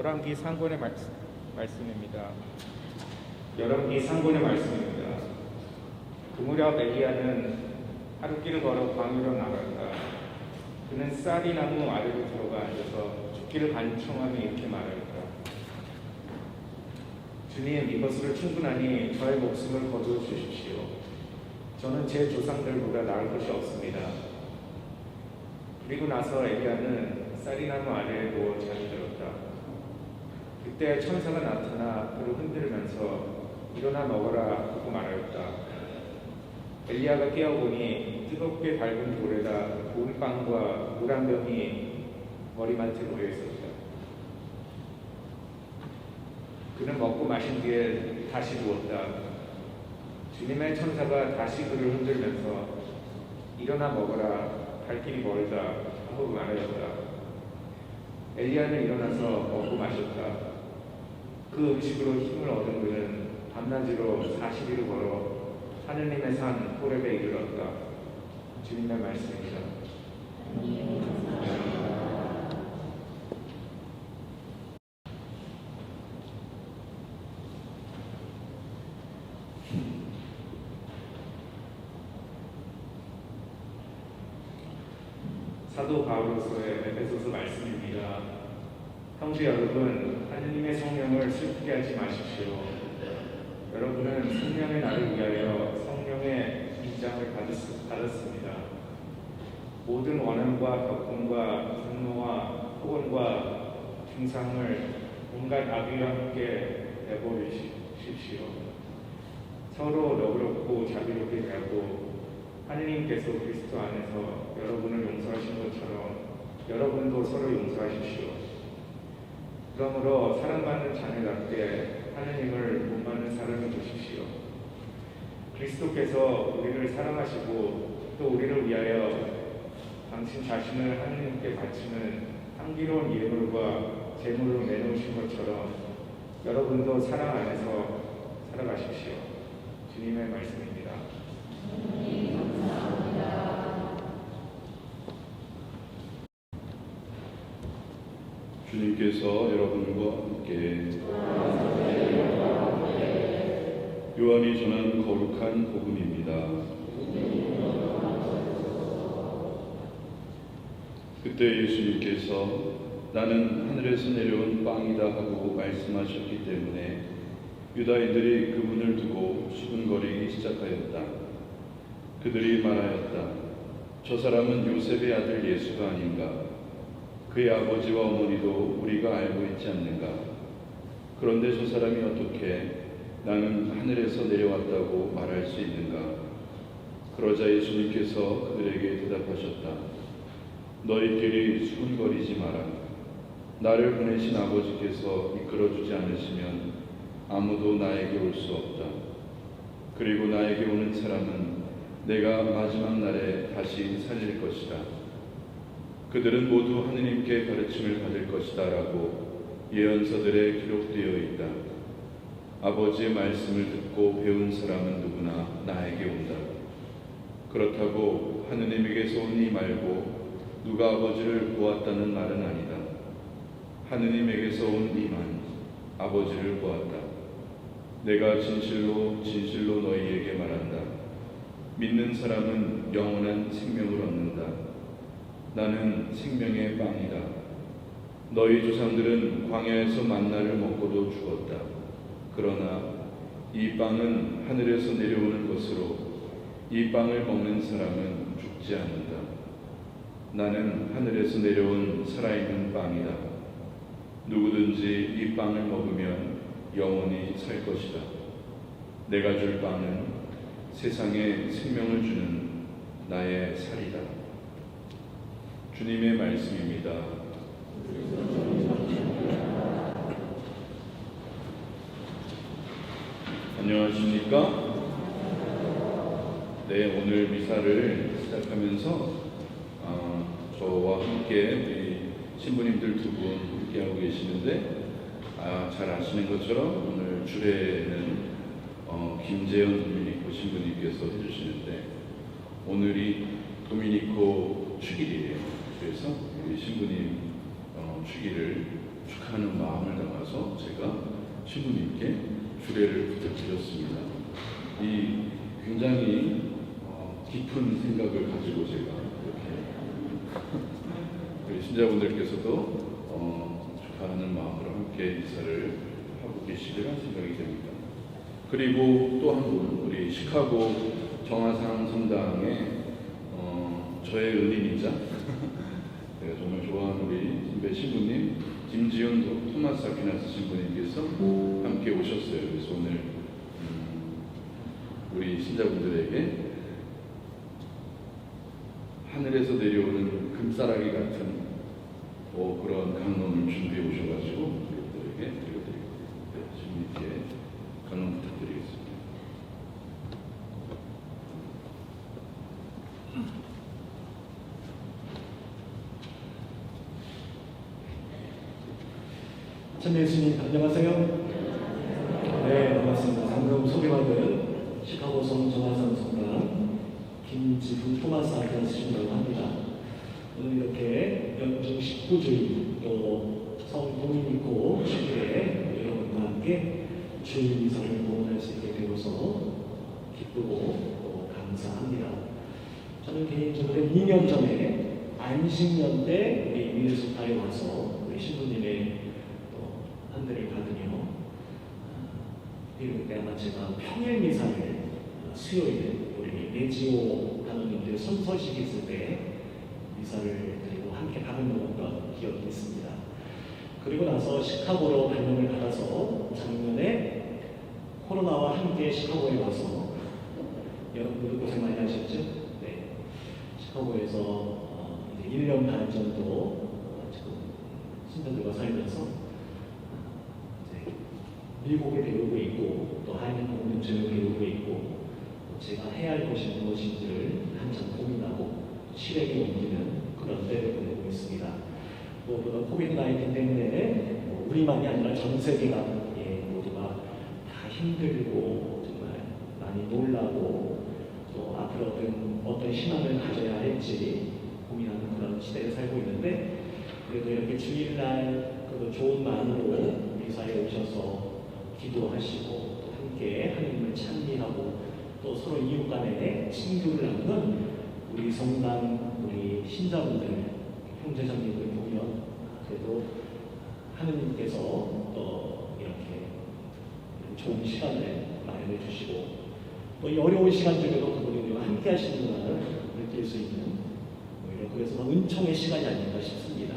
열왕기 상권의 말씀, 말씀입니다. 열왕기 상권의 말씀입니다. 그 무렵 엘리야는 하루 길을 걸어 광야로 나갔다. 그는 쌀이 나무 아래로 들어가 앉아서 죽기를 간청하며 이렇게 말하였다. 주님 이것으로 충분하니 저의 목숨을 거두어 주십시오. 저는 제 조상들보다 나을 것이 없습니다. 그리고 나서 엘리야는 쌀이나무 아래에 누워 들었다. 그때 천사가 나타나 그를 흔들면서 일어나 먹어라 하고 말하였다. 엘리야가 깨어보니 뜨겁게 밟은 돌에다 구운 빵과 물 한 병이 머리맡에 놓여 있었다. 그는 먹고 마신 뒤에 다시 누웠다. 주님의 천사가 다시 그를 흔들면서 일어나 먹어라 갈 길이 멀다 하고 말하였다. 엘리야는 일어나서 먹고 마셨다. 그 음식으로 힘을 얻은 그는 밤낮으로 40일을 걸어 하느님의 산 호렙에 이르렀다. 주님의 말씀입니다. 사도 바울로서의 에베소서 말씀입니다. 형제 여러분, 하느님의 성령을 슬프게 하지 마십시오. 여러분은 성령의 날을 위하여 성령의 받았, 받았습니다. 모든 원한과 격분과 분노와 폭언과 중상을 온갖 악의와 함께 내버리십시오. 서로 너그럽고 자비롭게 대하고 하느님께서 그리스도 안에서 여러분을 용서하신 것처럼 여러분도 서로 용서하십시오. 그러므로 사랑받는 자녀답게 하느님을 본받는 사람이 되십시오. 그리스도께서 우리를 사랑하시고 또 우리를 위하여 당신 자신을 하느님께 바치는 향기로운 예물과 제물로 내놓으신 것처럼 여러분도 사랑 안에서 살아가십시오. 주님의 말씀입니다. 주님께서 여러분과 함께 요한이 전한 거룩한 복음입니다. 그때 예수님께서 나는 하늘에서 내려온 빵이다 하고 말씀하셨기 때문에 유다인들이 그분을 두고 수군거리기 시작하였다. 그들이 말하였다. 저 사람은 요셉의 아들 예수가 아닌가? 그의 아버지와 어머니도 우리가 알고 있지 않는가? 그런데 저 사람이 어떻게 나는 하늘에서 내려왔다고 말할 수 있는가? 그러자 예수님께서 그들에게 대답하셨다. 너희끼리 수군거리지 마라. 나를 보내신 아버지께서 이끌어주지 않으시면 아무도 나에게 올 수 없다. 그리고 나에게 오는 사람은 내가 마지막 날에 다시 살릴 것이다. 그들은 모두 하느님께 가르침을 받을 것이다 라고 예언서들에 기록되어 있다. 아버지의 말씀을 듣고 배운 사람은 누구나 나에게 온다. 그렇다고 하느님에게서 온 이 말고 누가 아버지를 보았다는 말은 아니다. 하느님에게서 온 이만 아버지를 보았다. 내가 진실로 진실로 너희에게 말한다. 믿는 사람은 영원한 생명을 얻는다. 나는 생명의 빵이다. 너희 조상들은 광야에서 만나를 먹고도 죽었다. 그러나 이 빵은 하늘에서 내려오는 것으로 이 빵을 먹는 사람은 죽지 않는다. 나는 하늘에서 내려온 살아있는 빵이다. 누구든지 이 빵을 먹으면 영원히 살 것이다. 내가 줄 빵은 세상에 생명을 주는 나의 살이다. 주님의 말씀입니다. 안녕하십니까? 네, 오늘 미사를 시작하면서 어, 저와 함께 신부님들 두 분 함께 하고 계시는데 아, 잘 아시는 것처럼 오늘 주례는 어, 김재현 도미니코 신부님께서 해주시는데 오늘이 도미니코 축일이에요. 그래서 우리 신부님 어, 축하. 축하하는 마음을 담아서 제가 신부님께 주례를 부탁드렸습니다. 이 굉장히 어, 깊은 생각을 가지고 제가 이렇게 우리 신자분들께서도 어, 축하하는 마음으로 함께 이사를 하고 계시리라 생각이 됩니다. 그리고 또 한 분, 우리 시카고 정화상 성당의 어, 저의 은인이자 제가 정말 좋아하는 우리 선배 신부님 김지훈 도- 토마스 아퀴나스 신부님께서 함께 오셨어요. 그래서 오늘 음, 우리 신자분들에게 하늘에서 내려오는 금싸라기 같은 어, 그런 강론을 준비해 오셔가지고 우리들에게 드려드리고 네, 신부님께 강론 부탁드리겠습니다. 참 예수님 안녕하세요. 네 반갑습니다. 방금 소개받은 시카고 성 정화산 성당 김지훈 토마스 아기아스신이라고 합니다. 오늘 이렇게 연중 19주일 또 성동인 있고 주일에 여러분과 함께 주일 미사를 공헌할 수 있게 되어서 기쁘고 또 감사합니다. 저는 개인적으로 2년 전에 안식년 때 우리 미네소타에 와서 우리 신부님의 또 받으며 그리고 그때 아마 제가 평일 미사를 어, 수요일에 우리 레지오 하나님들 선서식 있을 때 미사를 드리고 함께 것과 기억이 있습니다. 그리고 나서 시카고로 발령을 받아서 작년에 코로나와 함께 시카고에 와서 여러분들 고생 많이 하셨죠? 네. 시카고에서 어, 이제 1년 반 정도 어, 지금 신자들과 살면서 미국에 배우고 있고 또 한인 공동체를 배우고 있고 또 제가 해야 할 것이 무엇인지를 한참 고민하고 실행에 옮기는 그런 때를 보내고 있습니다. 무엇보다 코비드 19 때문에 뭐 우리만이 아니라 전 세계가 예, 모두가 다 힘들고 정말 많이 놀라고 또 앞으로 어떤, 어떤 신앙을 가져야 할지 고민하는 그런 시대에 살고 있는데 그래도 이렇게 주일날 그 좋은 마음으로 미사에 오셔서 기도하시고 또 함께 하나님을 찬미하고 또 서로 이웃 간에 친교를 나누는 우리 성당 우리 신자분들 형제자매들 보면 그래도 하느님께서 또 이렇게 좋은 시간을 마련해 주시고 또 이 어려운 시간 중에도 우리와 함께 하시는구나를 느낄 수 있는 뭐 이런 그래서 은총의 시간이 아닌가 싶습니다.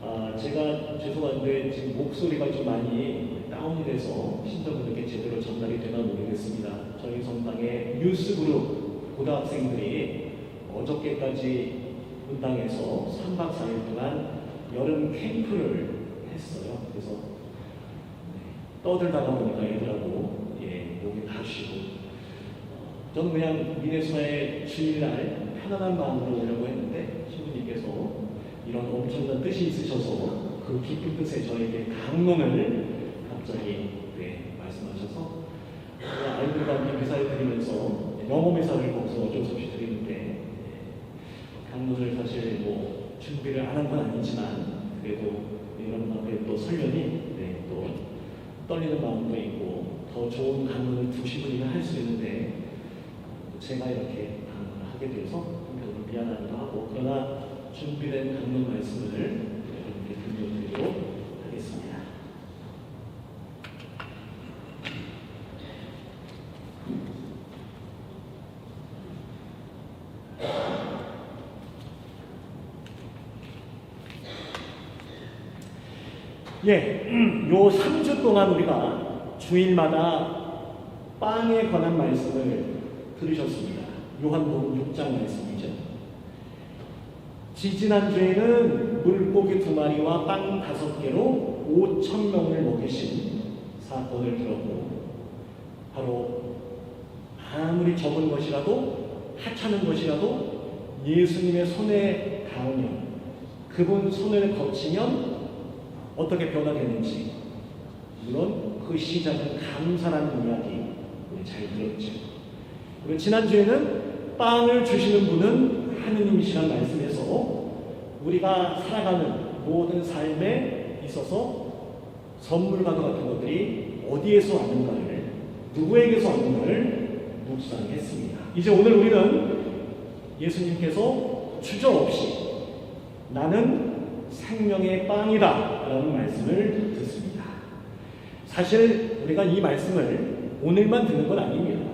아, 제가 죄송한데 지금 목소리가 좀 많이 다운이 돼서 신자분들께 제대로 전달이 되나 모르겠습니다. 저희 성당의 뉴스 그룹 고등학생들이 어저께까지 분당에서 3박 4일 동안 여름 캠프를 했어요. 그래서 네, 떠들다가 보니까 애들하고 예, 목이 다 쉬고 어, 저는 그냥 미네소타에 주일날 편안한 마음으로 오려고 했는데 신부님께서 이런 엄청난 뜻이 있으셔서 그 깊은 뜻에 저에게 강론을 갑자기 네, 말씀하셔서 아이들과 함께 미사를 드리면서 영어 미사를 거기서 어쩔 수 없이 드리는데 네, 강론을 사실 뭐 준비를 안 한 건 아니지만 그래도 여러분 앞에 또 설련이 네, 또 떨리는 마음도 있고 더 좋은 강론을 두시 분이면 할수 있는데 제가 이렇게 강론을 하게 돼서 한편으로 미안하기도 하고 그러나 준비된 강론 말씀을 여러분께 들려드리도록 하겠습니다. 예, 요 3주 동안 우리가 주일마다 빵에 관한 말씀을 들으셨습니다. 요한복음 6장 말씀이죠. 지지난주에는 물고기 두 마리와 빵 다섯 개로 5천 명을 먹이신 사건을 들었고 바로 아무리 적은 것이라도 하찮은 것이라도 예수님의 손에 닿으면 그분 손을 거치면 어떻게 변화되는지 물론 그 시작은 감사라는 이야기 우리 잘 들었죠. 그리고 지난주에는 빵을 주시는 분은 하느님이시라는 말씀에서 우리가 살아가는 모든 이 있어서 선물과도 같은 것들이 어디에서 왔는가를 누구에게서 왔는가를 묵상했습니다. 이제 오늘 우리는 예수님께서 주저없이 나는 생명의 빵이다 라는 말씀을 듣습니다. 사실 우리가 이 말씀을 오늘만 듣는 건 아닙니다.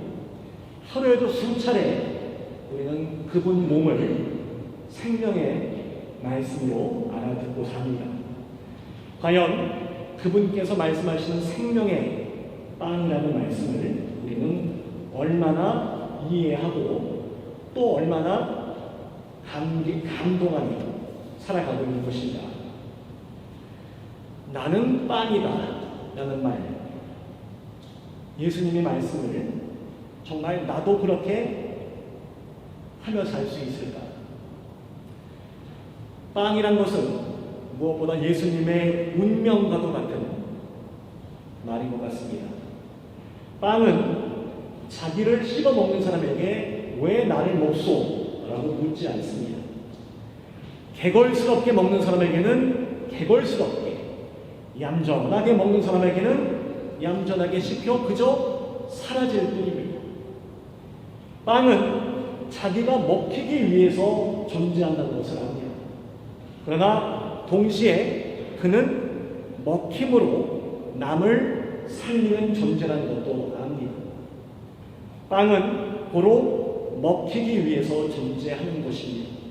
하루에도 수차례 우리는 그분 몸을 생명의 말씀으로 알아듣고 삽니다. 과연 그분께서 말씀하시는 생명의 빵이라는 말씀을 우리는 얼마나 이해하고 또 얼마나 감기, 감동하며 살아가고 있는 것인가. 나는 빵이다. 라는 말. 예수님의 말씀을 정말 나도 그렇게 하며 살 수 있을까? 빵이란 것은 무엇보다 예수님의 운명과도 같은 말인 것 같습니다. 빵은 자기를 씹어 먹는 사람에게 왜 나를 먹소? 라고 묻지 않습니다. 개걸스럽게 먹는 사람에게는 개걸스럽게, 얌전하게 먹는 사람에게는 얌전하게 씹혀 그저 사라질 뿐입니다. 빵은 자기가 먹히기 위해서 존재한다는 것을 압니다. 그러나 동시에 그는 먹힘으로 남을 살리는 존재라는 것도 압니다. 빵은 고로 먹히기 위해서 존재하는 것입니다.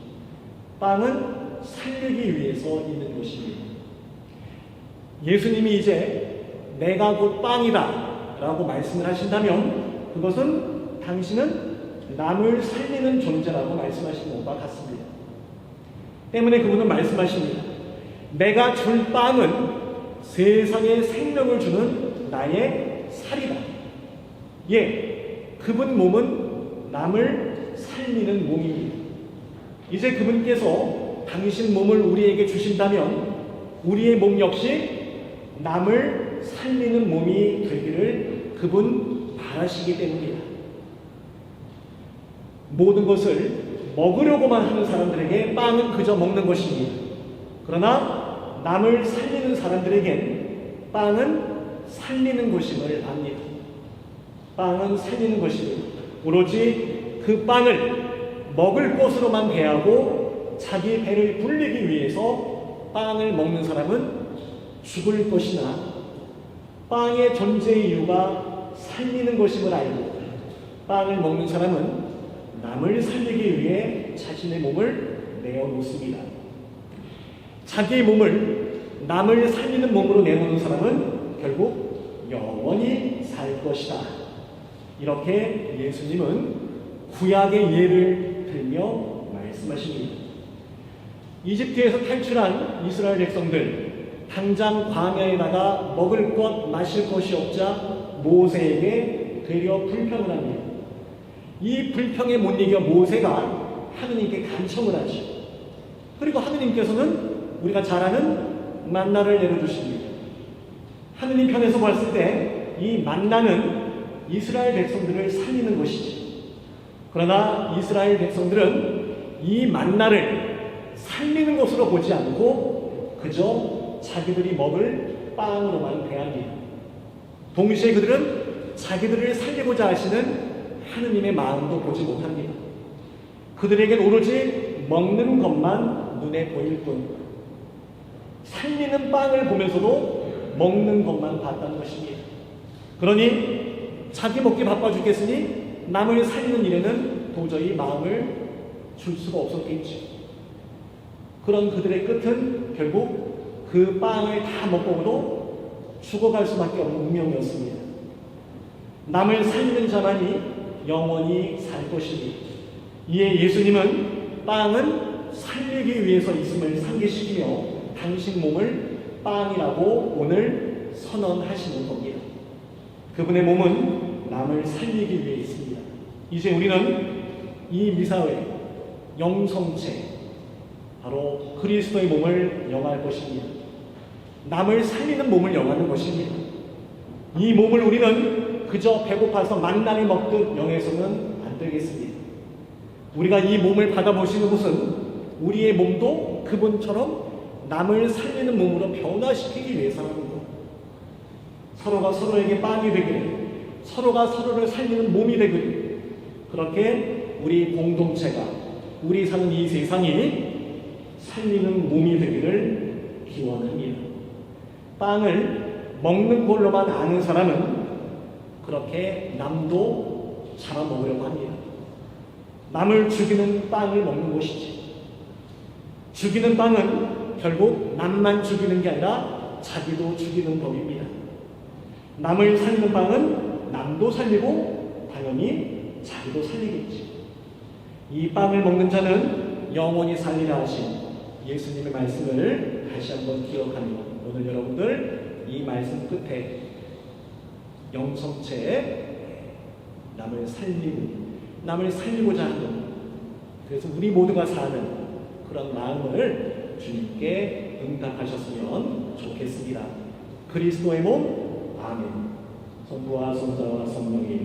빵은 살리기 위해서 있는 것입니다. 예수님이 이제 내가 곧 빵이다 라고 말씀을 하신다면 그것은 당신은 남을 살리는 존재라고 말씀하신 것과 같습니다. 때문에 그분은 말씀하십니다. 내가 줄 빵은 세상에 생명을 주는 나의 살이다. 예, 그분 몸은 남을 살리는 몸입니다. 이제 그분께서 당신 몸을 우리에게 주신다면 우리의 몸 역시 남을 살리는 몸이 되기를 그분 바라시기 때문이다. 모든 것을 먹으려고만 하는 사람들에게 빵은 그저 먹는 것입니다. 그러나 남을 살리는 사람들에겐 빵은 살리는 것임을 압니다. 빵은 살리는 것입니다. 오로지 그 빵을 먹을 것으로만 대하고 자기 배를 불리기 위해서 빵을 먹는 사람은 죽을 것이나 빵의 존재 이유가 살리는 것임을 알고 빵을 먹는 사람은 남을 살리기 위해 자신의 몸을 내어놓습니다. 자기의 몸을 남을 살리는 몸으로 내놓는 사람은 결국 영원히 살 것이다. 이렇게 예수님은 구약의 예를 들며 말씀하십니다. 이집트에서 탈출한 이스라엘 백성들 당장 광야에다가 먹을 것 마실 것이 없자 모세에게 되려 불평을 합니다. 이 불평에 못 이겨 모세가 하느님께 간청을 하죠. 그리고 하느님께서는 우리가 잘 아는 만나를 내려주십니다. 하느님 편에서 봤을 때 이 만나는 이스라엘 백성들을 살리는 것이지. 그러나 이스라엘 백성들은 이 만나를 살리는 것으로 보지 않고 그저 자기들이 먹을 빵으로만 대합니다. 동시에 그들은 자기들을 살리고자 하시는 하느님의 마음도 보지 못합니다. 그들에겐 오로지 먹는 것만 눈에 보일 뿐, 살리는 빵을 보면서도 먹는 것만 봤다는 것입니다. 그러니 자기 먹기 바빠 죽겠으니 남을 살리는 일에는 도저히 마음을 줄 수가 없었겠죠. 그런 그들의 끝은 결국 그 빵을 다 먹고도 죽어갈 수밖에 없는 운명이었습니다. 남을 살리는 자만이 영원히 살 것이니 이에 예수님은 빵은 살리기 위해서 있음을 상기시키며 당신 몸을 빵이라고 오늘 선언하시는 겁니다. 그분의 몸은 남을 살리기 위해. 이제 우리는 이 미사회 영성체 바로 그리스도의 몸을 영할 것입니다. 남을 살리는 몸을 영하는 것입니다. 이 몸을 우리는 그저 배고파서 만나를 먹듯 영해서는 안 되겠습니다. 우리가 이 몸을 받아보시는 것은 우리의 몸도 그분처럼 남을 살리는 몸으로 변화시키기 위해서라는 것. 서로가 서로에게 빵이 되기를, 서로가 서로를 살리는 몸이 되기를, 그렇게 우리 공동체가, 우리 사는 이 세상이 살리는 몸이 되기를 기원합니다. 빵을 먹는 걸로만 아는 사람은 그렇게 남도 잡아 먹으려고 합니다. 남을 죽이는 빵을 먹는 것이지. 죽이는 빵은 결국 남만 죽이는 게 아니라 자기도 죽이는 법입니다. 남을 살리는 빵은 남도 살리고 당연히 자기도 살리겠지. 이 빵을 먹는 자는 영원히 살리라 하신 예수님의 말씀을 다시 한번 기억하며 오늘 여러분들 이 말씀 끝에 영성체 남을 살리는 남을 살리고자 하는 그래서 우리 모두가 사는 그런 마음을 주님께 응답하셨으면 좋겠습니다. 그리스도의 몸 아멘. 성부와 성자와 성령의